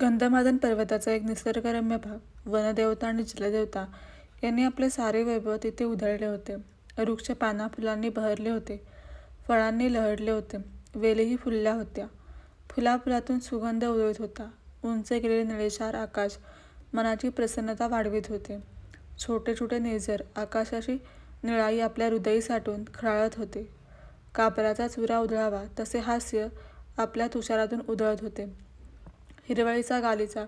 गंधमादन पर्वताचा एक निसर्गरम्य भाग. वनदेवता आणि जलदेवता यांनी आपले सारे वैभव तिथे उधळले होते. वृक्ष पाना फुलांनी बहरले होते. फळांनी लहडले होते. वेलीही फुलल्या होत्या. फुलाफुलातून सुगंध उधळत होता. उंच गेलेले निळेशार आकाश मनाची प्रसन्नता वाढवित होते. छोटे छोटे नेजर आकाशाची निळाई आपल्या हृदयी साठून खळाळत होते. कापराचा चुरा उधळावा तसे हास्य आपल्या तुषारातून उधळत होते. हिरवळीचा गालीचा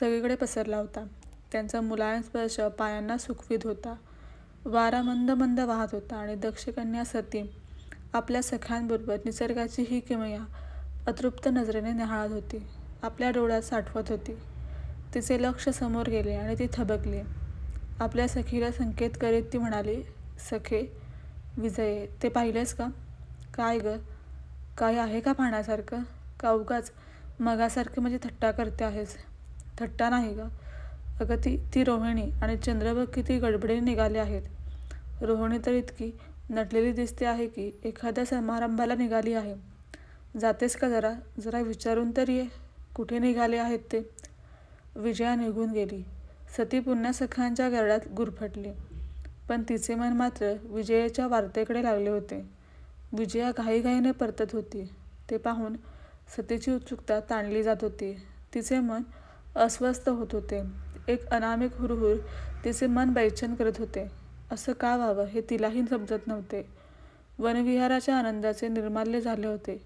सगळीकडे पसरला होता. त्यांचा मुलायम स्पर्श पायांना सुखवीत होता. वारा मंद मंद वाहत होता आणि दक्षकन्या सती आपल्या सख्यांबरोबर निसर्गाची ही किमया अतृप्त नजरेने निहाळत होती. आपल्या डोळ्यात साठवत होती. तिचे लक्ष समोर गेले आणि ती थबकली. आपल्या सखीला संकेत करीत ती म्हणाली सखे विजय ते पाहिलेस का? काय ग? काय आहे का पाहण्यासारखं? का उगाच मगासारखं म्हणजे थट्टा करते आहेस. थट्टा नाही गं. अगं ती ती रोहिणी आणि चंद्रभग किती गडबडीने निघाले आहेत. रोहिणी तर इतकी नटलेली दिसते आहे की एखाद्या समारंभाला निघाली आहे. जातेस का जरा? जरा विचारून तर ये. कुठे निघाले आहेत ते? विजया निघून गेली. सती पुन्हा सखांच्या गरड्यात गुरफटली. पण तिचे मन मात्र विजयेच्या वार्तेकडे लागले होते. विजया घाईघाईने परतत होती. ते पाहून सतीची उत्सुकता ताणली जात होती. तिचे मन अस्वस्थ होत होते. एक अनामिक हुरहुर तिचे मन बैचन करत होते. असं का व्हावं हे तिलाही समजत नव्हते. वनविहाराच्या आनंदाचे निर्माल्य झाले होते.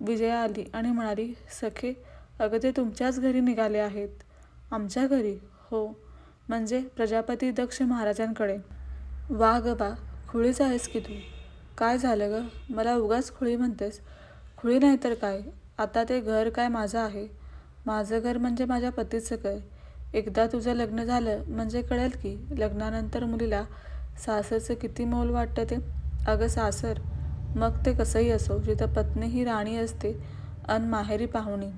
विजया आली आणि म्हणाली सखे अगं ते तुमच्याच घरी निघाले आहेत. आमच्या घरी? हो. म्हणजे प्रजापती दक्ष महाराजांकडे. वा ग बा खुळीच आहेस की तू. काय झालं ग? मला उगाच खुळी म्हणतेस. खुळी नाही तर काय? आता ते घर काय माझं आहे? माझं घर म्हणजे माझ्या पतीचं घर एकदा तुझं लग्न झालं म्हणजे कळेल की लग्नानंतर मुलीला सासरचं किती मोल वाटतं ते? अगं सासर मग ते कसंही असो जिथं पत्नी ही राणी असते अन माहेरी पाहुणी.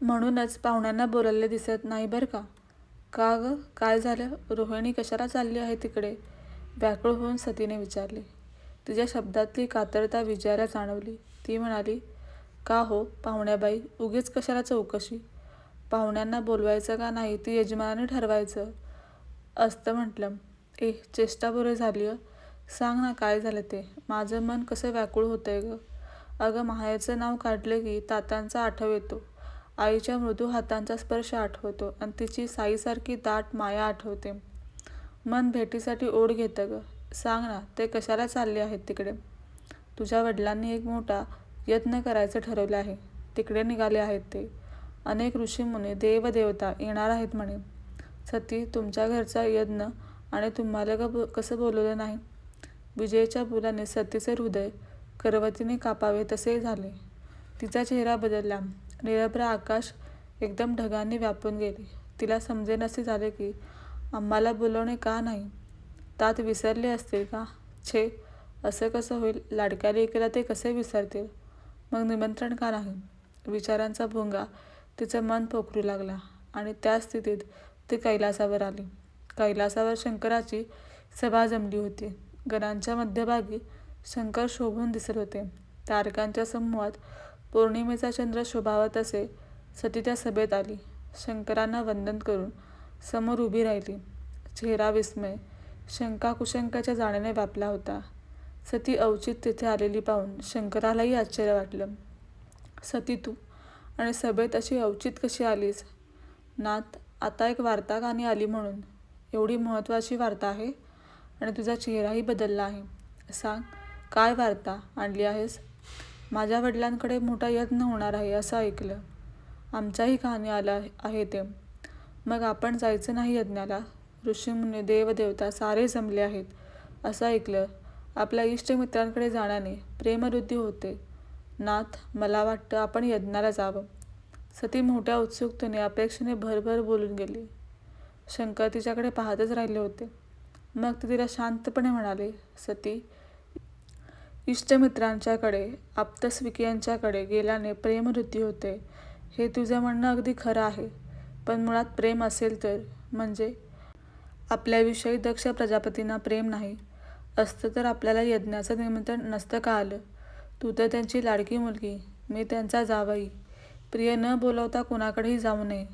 म्हणूनच पाहुण्यांना बोलायला दिसत नाही बरं का? का ग? काय झालं? रोहिणी कशाला चालली आहे तिकडे? व्याकुळ होऊन सतीने विचारले. तिच्या शब्दातली कातरता विजयाला जाणवली. ती म्हणाली का हो पाहुण्याबाई? उगीच कशाला चौकशी? पाहुण्यांना बोलवायचं का नाही ती यजमानाने ठरवायचं? असतं म्हटलं. ए चेष्टा बरं झाली सांग ना काय झालं ते? माझं मन कसं व्याकुळ होतंय गं? अगं माहेरचं नाव काढलं की तात्यांचा आठव येतो. आईच्या मृदू हातांचा स्पर्श आठवतो आणि तिची साईसारखी दाट माया आठवते. मन भेटीसाठी ओढ घेतं गं. सांग ना ते कशाला चालले आहेत तिकडे? तुझ्या वडिलांनी एक मोठा यत्न करायचं ठरवलं आहे. तिकडे निघाले आहेत ते. अनेक ऋषीमुनी देवदेवता येणार आहेत म्हणे. सती तुमच्या घरचा यज्ञ आणि तुम्हाला ग कसं बोलवलं नाही? विजयच्या बोलाने सतीचे हृदय करवतीने कापावे तसे झाले. तिचा चेहरा बदलला. निरभ्र आकाश एकदम ढगांनी व्यापून गेले. तिला समजेनसे झाले की आम्हाला बोलवणे का नाही? तात विसरले असतील का? छे असं कसं होईल? लाडक्या लेकीला ते कसे विसरतील? मग निमंत्रण का नाही विचारांचा भोंगा तिचं मन पोखरू लागला आणि त्या स्थितीत ती कैलासावर आली. कैलासावर शंकराची सभा जमली होती. गणांच्या मध्यभागी शंकर शोभून दिसत होते. तारकांच्या समूहात पौर्णिमेचा चंद्र शोभावत असे सती त्या सभेत आली. शंकरांना वंदन करून समोर उभी राहिली. चेहरा विस्मय शंका कुशंकाच्या जाण्याने व्यापला होता. सती अवचित तिथे आलेली पाहून शंकरालाही आश्चर्य वाटलं. सती तू आणि सभेत अशी अवचित कशी आलीस? नात आता एक वार्ता गाणी आली म्हणून. एवढी महत्त्वाची वार्ता आहे आणि तुझा चेहराही बदलला आहे. सांग काय वार्ता आणली आहेस? माझ्या वडिलांकडे मोठा यत्न होणार आहे असं ऐकलं. आमच्याही कहाणी आला आहे ते. मग आपण जायचं नाही यज्ञाला? ऋषीमुनी देवदेवता सारे जमले आहेत असं ऐकलं. आपल्या इष्टमित्रांकडे जाण्याने प्रेमवृद्धी होते. नाथ मला वाटतं आपण यज्ञाला जावं. सती मोठ्या उत्सुकतेने अपेक्षेने भरभर बोलून गेली. शंकर तिच्याकडे पाहतच राहिले होते. मग ते तिला शांतपणे म्हणाले सती इष्टमित्रांच्याकडे आप्तस्विकियांच्याकडे गेल्याने प्रेमवृद्धी होते. हे तुझं म्हणणं अगदी खरं आहे. पण मुळात प्रेम असेल तर म्हणजे? आपल्याविषयी दक्ष प्रजापतींना प्रेम नाही. असतं तर आपल्याला यज्ञाचं निमंत्रण नसतं का आलं? तू तर त्यांची लाडकी मुलगी मी त्यांचा जावई. प्रिय न बोलवता कुणाकडेही जाऊ नये.